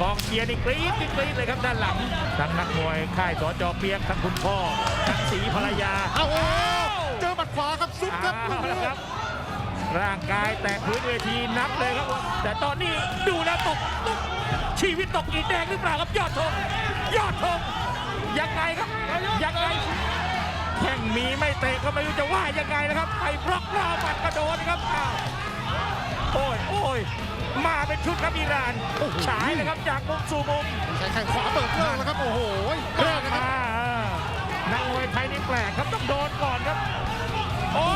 กองเชียร์นี่กรี๊ดกรี๊ดเลยครับด้านหลัง ทั้งนักมวยค่ายสจเปียกทั้งคุณพ่อทั้งสีภรรยาเอาโอ้เจอหมัดขวาครับซุปครับเอาละครับร่างกายแตะพื้นเวทีนับเลยครับ แต่ตอนนี้ดูแล้วตกตกชีวิตตกอีกแดงหรือเปล่าครับยอดธงยอดธงยังไงครับยังไงแข่งมีไม่เตะก็ไม่รู้จะว่ายังไงนะครับไปบล็อกล่อหมัดกระโดดครับ มาเป็นชุดครับอิหร่านฉายเลยครับจากมุมสู่มุมแข่งแข่งขวาเปิดเรื่องแล้วครับ โอ้โหเลิกนะครับ มาเออนักมวยไทยนี่แปลกครับต้องโดนก่อนครับ โอ้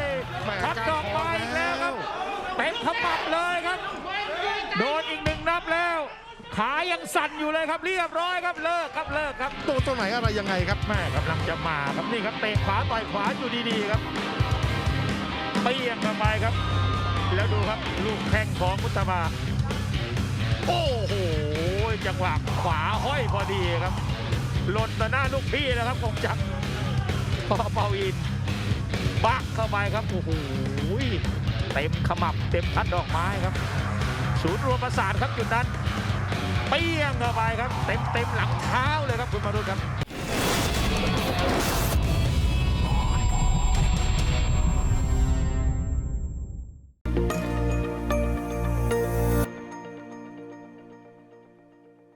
ยแหม่ทัดดอกไม้อีกแล้วครับเต็มขมับเลยครับ โดนอีกหนึ่งนับแล้ว ขายังสั่นอยู่เลยครับเรียบร้อยครับเลิกครับเลิกครับโดนตัวไหนอะไรยังไงครับ แม่กำลังจะมาครับนี่ครับเตะขวาต่อยขวาอยู่ดีๆครับเปี้ยงเข้าไปครับ แล้วดูครับลูกแข้งของมุตตะมา โอ้โห จังหวะขวาห้อยพอดีครับหล่นต่อหน้าลูกพี่แล้วครับคงจักรพอเปาอิน บักเข้าไปครับ โอ้โห เต็มขมับเต็มทัดดอกไม้ครับ ศูนย์รวมประสาทครับจุดนั้น เปี้ยงเข้าไปครับ เต็มเต็มหลังเท้าเลยครับคุณมารุตครับ